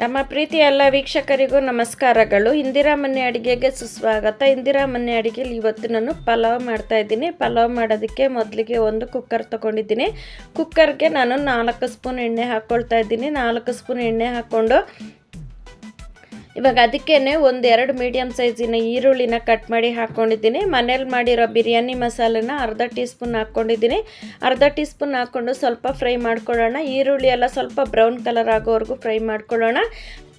ನಮ್ಮ ಪ್ರೀತಿ ಎಲ್ಲ ವೀಕ್ಷಕರಿಗೂ ನಮಸ್ಕಾರಗಳು. ಇಂದಿರಾ ಮನೆ ಅಡುಗೆಗೆ ಸುಸ್ವಾಗತ. ಇಂದಿರಾ ಮನೆ ಅಡುಗೆಲಿ ಇವತ್ತು ನಾನು ಪಲಾವ್ ಮಾಡ್ತಾ ಇದ್ದೀನಿ. ಪಲಾವ್ ಮಾಡೋದಕ್ಕೆ ಮೊದಲಿಗೆ ಒಂದು ಕುಕ್ಕರ್ ತೊಗೊಂಡಿದ್ದೀನಿ. ಕುಕ್ಕರ್ಗೆ ನಾನು ನಾಲ್ಕು ಸ್ಪೂನ್ ಎಣ್ಣೆ ಹಾಕ್ಕೊಳ್ತಾ ಇದ್ದೀನಿ. ನಾಲ್ಕು ಸ್ಪೂನ್ ಎಣ್ಣೆ ಹಾಕ್ಕೊಂಡು ಇವಾಗ ಅದಕ್ಕೇ ಒಂದು ಎರಡು ಮೀಡಿಯಮ್ ಸೈಜಿನ ಈರುಳ್ಳಿನ ಕಟ್ ಮಾಡಿ ಹಾಕ್ಕೊಂಡಿದ್ದೀನಿ ಮನೇಲಿ ಮಾಡಿರೋ ಬಿರಿಯಾನಿ ಮಸಾಲೆನ ಅರ್ಧ ಟೀ ಸ್ಪೂನ್ ಹಾಕ್ಕೊಂಡಿದ್ದೀನಿ ಅರ್ಧ ಟೀ ಸ್ಪೂನ್ ಹಾಕ್ಕೊಂಡು ಸ್ವಲ್ಪ ಫ್ರೈ ಮಾಡ್ಕೊಳ್ಳೋಣ. ಈರುಳ್ಳಿ ಎಲ್ಲ ಸ್ವಲ್ಪ ಬ್ರೌನ್ ಕಲರ್ ಆಗೋವರೆಗೂ ಫ್ರೈ ಮಾಡ್ಕೊಳ್ಳೋಣ.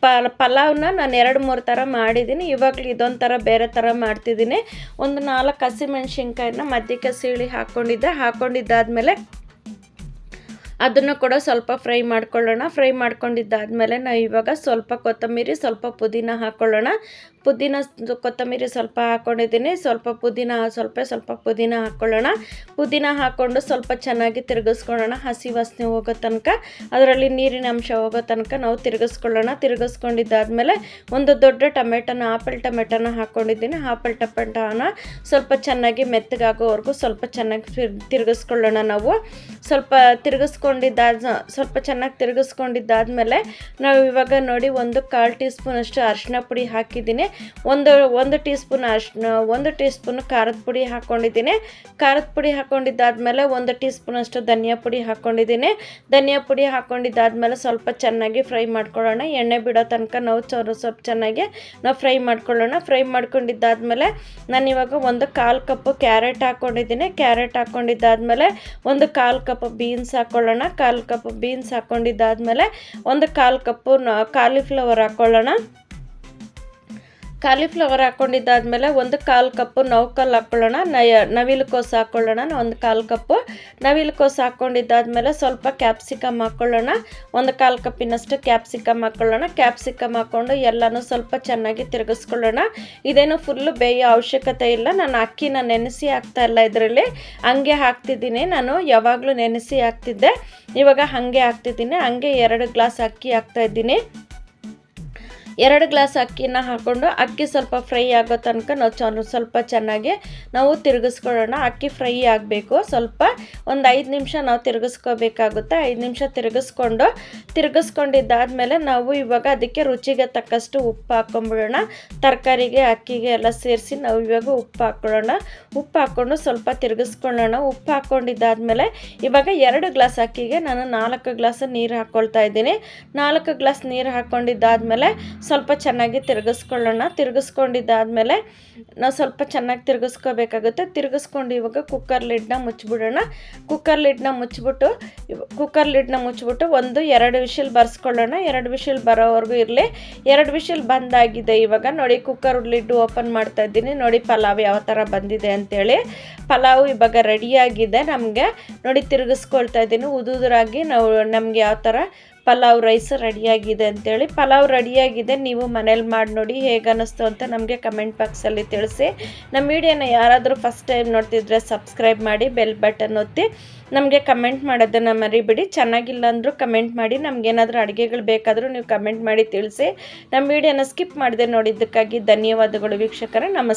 ಪ ಪಲಾವ್ನ ನಾನು ಎರಡು, ಮೂರು ಥರ ಮಾಡಿದ್ದೀನಿ. ಇವಾಗಲೂ ಇದೊಂದು ಥರ ಬೇರೆ ಥರ ಮಾಡ್ತಿದ್ದೀನಿ. ಒಂದು ನಾಲ್ಕು ಹಸಿಮೆಣ್ಸಿನ್ಕಾಯಿನ ಮಧ್ಯಕ್ಕೆ ಸೀಳಿ ಹಾಕ್ಕೊಂಡಿದ್ದೆ ಹಾಕ್ಕೊಂಡಿದ್ದಾದಮೇಲೆ ಅದನ್ನು ಕೂಡ ಸ್ವಲ್ಪ ಫ್ರೈ ಮಾಡ್ಕೊಳ್ಳೋಣ. ಫ್ರೈ ಮಾಡ್ಕೊಂಡಿದ್ದಾದಮೇಲೆ ನಾವು ಇವಾಗ ಸ್ವಲ್ಪ ಕೊತ್ತಂಬರಿ, ಸ್ವಲ್ಪ ಪುದೀನ ಹಾಕ್ಕೊಳ್ಳೋಣ ಪುದೀನ ಕೊತ್ತಂಬರಿ ಸ್ವಲ್ಪ ಹಾಕ್ಕೊಂಡಿದ್ದೀನಿ ಸ್ವಲ್ಪ ಪುದೀನ, ಸ್ವಲ್ಪ ಸ್ವಲ್ಪ ಪುದೀನ ಹಾಕ್ಕೊಳ್ಳೋಣ ಪುದೀನ ಹಾಕ್ಕೊಂಡು ಸ್ವಲ್ಪ ಚೆನ್ನಾಗಿ ತಿರುಗಿಸ್ಕೊಳ್ಳೋಣ. ಹಸಿ ವಾಸನೆ ಹೋಗೋ ತನಕ. ಅದರಲ್ಲಿ ನೀರಿನ ಅಂಶ ಹೋಗೋ ತನಕ ನಾವು ತಿರುಗಿಸ್ಕೊಳ್ಳೋಣ. ತಿರುಗಿಸ್ಕೊಂಡಿದ್ದಾದಮೇಲೆ ಒಂದು ದೊಡ್ಡ ಟೊಮೆಟೊನ, ಆಪಲ್ ಟೊಮೆಟೊನ ಹಾಕ್ಕೊಂಡಿದ್ದೀನಿ ಆಪಲ್ ಟೊಮೆಟೊನ ಸ್ವಲ್ಪ ಚೆನ್ನಾಗಿ ಮೆತ್ತಗಾಗೋವರೆಗೂ ಸ್ವಲ್ಪ ಚೆನ್ನಾಗಿ ತಿರುಗಿಸ್ಕೊಳ್ಳೋಣ ನಾವು. ಸ್ವಲ್ಪ ತಿರುಗಿಸ್ಕೊಂಡಿದ್ದಾದ ಸ್ವಲ್ಪ ಚೆನ್ನಾಗಿ ತಿರುಗಿಸ್ಕೊಂಡಿದ್ದಾದ್ಮೇಲೆ ನಾವು ಇವಾಗ ನೋಡಿ ಒಂದು ಕಾಲು ಟೀ ಸ್ಪೂನ್ ಅಷ್ಟು ಅರಿಶಿನ ಪುಡಿ ಹಾಕಿದ್ದೀನಿ. ಒಂದು ಒಂದು ಟೀ ಸ್ಪೂನ್ ಅರ್ಶಿನ ಒಂದು ಟೀ ಸ್ಪೂನ್ ಖಾರದ ಪುಡಿ ಹಾಕ್ಕೊಂಡಿದ್ದೀನಿ ಖಾರದ ಪುಡಿ ಹಾಕ್ಕೊಂಡಿದ್ದಾದಮೇಲೆ ಒಂದು ಟೀ ಸ್ಪೂನ್ ಅಷ್ಟು ಧನಿಯಾ ಪುಡಿ ಹಾಕ್ಕೊಂಡಿದ್ದೀನಿ ಧನಿಯಾ ಪುಡಿ ಹಾಕ್ಕೊಂಡಿದ್ದಾದಮೇಲೆ ಸ್ವಲ್ಪ ಚೆನ್ನಾಗಿ ಫ್ರೈ ಮಾಡ್ಕೊಳ್ಳೋಣ. ಎಣ್ಣೆ ಬಿಡೋ ತನಕ ನಾವು ಚೊರು ಸ್ವಲ್ಪ ಚೆನ್ನಾಗಿ ನಾವು ಫ್ರೈ ಮಾಡ್ಕೊಳ್ಳೋಣ. ಫ್ರೈ ಮಾಡ್ಕೊಂಡಿದ್ದಾದಮೇಲೆ ನಾನು ಇವಾಗ ಒಂದು ಕಾಲು ಕಪ್ ಕ್ಯಾರೆಟ್ ಹಾಕ್ಕೊಂಡಿದ್ದೀನಿ ಕ್ಯಾರೆಟ್ ಹಾಕ್ಕೊಂಡಿದ್ದಾದಮೇಲೆ ಒಂದು ಕಾಲು ಕಪ್ ಬೀನ್ಸ್ ಹಾಕ್ಕೊಳ್ಳೋಣ ಕಾಲು ಕಪ್ ಬೀನ್ಸ್ ಹಾಕ್ಕೊಂಡಿದ್ದಾದಮೇಲೆ ಒಂದು ಕಾಲು ಕಪ್ಪು ಕಾಲಿಫ್ಲವರ್ ಹಾಕ್ಕೊಳ್ಳೋಣ ಕಾಲಿಫ್ಲವರ್ ಹಾಕ್ಕೊಂಡಿದ್ದಾದಮೇಲೆ ಒಂದು ಕಾಲು ಕಪ್ಪು ನೌಕಲ್ ಹಾಕ್ಕೊಳ್ಳೋಣ ನಯ ನವಿಲು ಕೋಸು ಹಾಕ್ಕೊಳ್ಳೋಣ ಒಂದು ಕಾಲು ಕಪ್ಪು ನವಿಲು ಕೋಸು ಹಾಕ್ಕೊಂಡಿದ್ದಾದಮೇಲೆ ಸ್ವಲ್ಪ ಕ್ಯಾಪ್ಸಿಕಮ್ ಹಾಕ್ಕೊಳ್ಳೋಣ ಒಂದು ಕಾಲು ಕಪ್ಪಿನಷ್ಟು ಕ್ಯಾಪ್ಸಿಕಮ್ ಹಾಕ್ಕೊಳ್ಳೋಣ ಕ್ಯಾಪ್ಸಿಕಮ್ ಹಾಕ್ಕೊಂಡು ಎಲ್ಲನೂ ಸ್ವಲ್ಪ ಚೆನ್ನಾಗಿ ತಿರುಗಿಸ್ಕೊಳ್ಳೋಣ. ಇದೇನು ಫುಲ್ಲು ಬೇಯೋ ಅವಶ್ಯಕತೆ ಇಲ್ಲ, ನಾನು ಅಕ್ಕಿನ ನೆನೆಸಿ ಹಾಕ್ತಾ ಇಲ್ಲ ಇದರಲ್ಲಿ. ಹಂಗೆ ಹಾಕ್ತಿದ್ದೀನಿ, ನಾನು ಯಾವಾಗಲೂ ನೆನೆಸಿ ಹಾಕ್ತಿದ್ದೆ, ಇವಾಗ ಹಾಗೆ ಹಾಕ್ತಿದ್ದೀನಿ, ಹಂಗೆ ಎರಡು ಗ್ಲಾಸ್ ಅಕ್ಕಿ ಹಾಕ್ತಾಯಿದ್ದೀನಿ ಎರಡು ಗ್ಲಾಸ್ ಅಕ್ಕಿನ ಹಾಕ್ಕೊಂಡು ಅಕ್ಕಿ ಸ್ವಲ್ಪ ಫ್ರೈ ಆಗೋ ತನಕ ನಾವು ಚ ಸ್ವಲ್ಪ ಚೆನ್ನಾಗಿ ನಾವು ತಿರುಗಿಸ್ಕೊಳ್ಳೋಣ. ಅಕ್ಕಿ ಫ್ರೈ ಆಗಬೇಕು. ಸ್ವಲ್ಪ ಒಂದು ಐದು ನಿಮಿಷ ನಾವು ತಿರುಗಿಸ್ಕೋಬೇಕಾಗುತ್ತೆ. ಐದು ನಿಮಿಷ ತಿರುಗಿಸ್ಕೊಂಡು, ತಿರುಗಿಸ್ಕೊಂಡಿದ್ದಾದಮೇಲೆ ನಾವು ಇವಾಗ ಅದಕ್ಕೆ ರುಚಿಗೆ ತಕ್ಕಷ್ಟು ಉಪ್ಪು ಹಾಕ್ಕೊಂಬಿಡೋಣ ತರಕಾರಿಗೆ, ಅಕ್ಕಿಗೆ ಎಲ್ಲ ಸೇರಿಸಿ ನಾವು ಇವಾಗ ಉಪ್ಪು ಹಾಕ್ಕೊಳ್ಳೋಣ ಉಪ್ಪು ಹಾಕ್ಕೊಂಡು ಸ್ವಲ್ಪ ತಿರುಗಿಸ್ಕೊಳ್ಳೋಣ. ಉಪ್ಪು ಹಾಕ್ಕೊಂಡಿದ್ದಾದಮೇಲೆ ಇವಾಗ ಎರಡು ಗ್ಲಾಸ್ ಅಕ್ಕಿಗೆ ನಾನು ನಾಲ್ಕು ಗ್ಲಾಸ್ ನೀರು ಹಾಕ್ಕೊಳ್ತಾ ಇದ್ದೀನಿ. ನಾಲ್ಕು ಗ್ಲಾಸ್ ನೀರು ಹಾಕ್ಕೊಂಡಿದ್ದಾದಮೇಲೆ ಸ್ವಲ್ಪ ಚೆನ್ನಾಗಿ ತಿರುಗಿಸ್ಕೊಳ್ಳೋಣ. ತಿರುಗಿಸ್ಕೊಂಡಿದ್ದಾದಮೇಲೆ ನಾವು ಸ್ವಲ್ಪ ಚೆನ್ನಾಗಿ ತಿರುಗಿಸ್ಕೋಬೇಕಾಗುತ್ತೆ. ತಿರುಗಿಸ್ಕೊಂಡು ಇವಾಗ ಕುಕ್ಕರ್ ಲಿಡ್ನ ಮುಚ್ಚಿಬಿಡೋಣ ಕುಕ್ಕರ್ ಲಿಡ್ನ ಮುಚ್ಚಿಬಿಟ್ಟು ಕುಕ್ಕರ್ ಲಿಡ್ನ ಮುಚ್ಚಿಬಿಟ್ಟು ಒಂದು ಎರಡು ವಿಷಲ್ ಬರ್ಸ್ಕೊಳ್ಳೋಣ. ಎರಡು ವಿಷಲ್ ಬರೋವರೆಗೂ ಇರಲಿ. ಎರಡು ವಿಷಲ್ ಬಂದಾಗಿದೆ ಇವಾಗ. ನೋಡಿ ಕುಕ್ಕರ್ ಲಿಡ್ ಓಪನ್ ಮಾಡ್ತಾ ಇದ್ದೀನಿ. ನೋಡಿ ಪಲಾವ್ ಯಾವ ಥರ ಬಂದಿದೆ ಅಂತೇಳಿ. ಪಲಾವ್ ಇವಾಗ ರೆಡಿಯಾಗಿದೆ ನಮಗೆ. ನೋಡಿ ತಿರುಗಿಸ್ಕೊಳ್ತಾ ಇದ್ದೀನಿ. ಉದುರಾಗಿ ನಾವು ನಮಗೆ ಯಾವ ಥರ ಪಲಾವ್ ರೈಸ್ ರೆಡಿಯಾಗಿದೆ ಅಂತೇಳಿ. ಪಲಾವ್ ರೆಡಿಯಾಗಿದೆ. ನೀವು ಮನೇಲಿ ಮಾಡಿ ನೋಡಿ ಹೇಗೆ ಅನ್ನಿಸ್ತು ಅಂತ ನಮಗೆ ಕಮೆಂಟ್ ಬಾಕ್ಸಲ್ಲಿ ತಿಳಿಸಿ. ನಮ್ಮ ವಿಡಿಯೋನ ಯಾರಾದರೂ ಫಸ್ಟ್ ಟೈಮ್ ನೋಡ್ತಿದ್ರೆ ಸಬ್ಸ್ಕ್ರೈಬ್ ಮಾಡಿ ಬೆಲ್ ಬಟನ್ ಒತ್ತಿ. ನಮಗೆ ಕಮೆಂಟ್ ಮಾಡೋದನ್ನು ಮರಿಬಿಡಿ. ಚೆನ್ನಾಗಿಲ್ಲ ಅಂದರೂ ಕಮೆಂಟ್ ಮಾಡಿ. ನಮಗೇನಾದರೂ ಅಡುಗೆಗಳು ಬೇಕಾದರೂ ನೀವು ಕಮೆಂಟ್ ಮಾಡಿ ತಿಳಿಸಿ. ನಮ್ಮ ವಿಡಿಯೋನ ಸ್ಕಿಪ್ ಮಾಡದೆ ನೋಡಿದ್ದಕ್ಕಾಗಿ ಧನ್ಯವಾದಗಳು ವೀಕ್ಷಕರೇ. ನಮಸ್ಕಾರ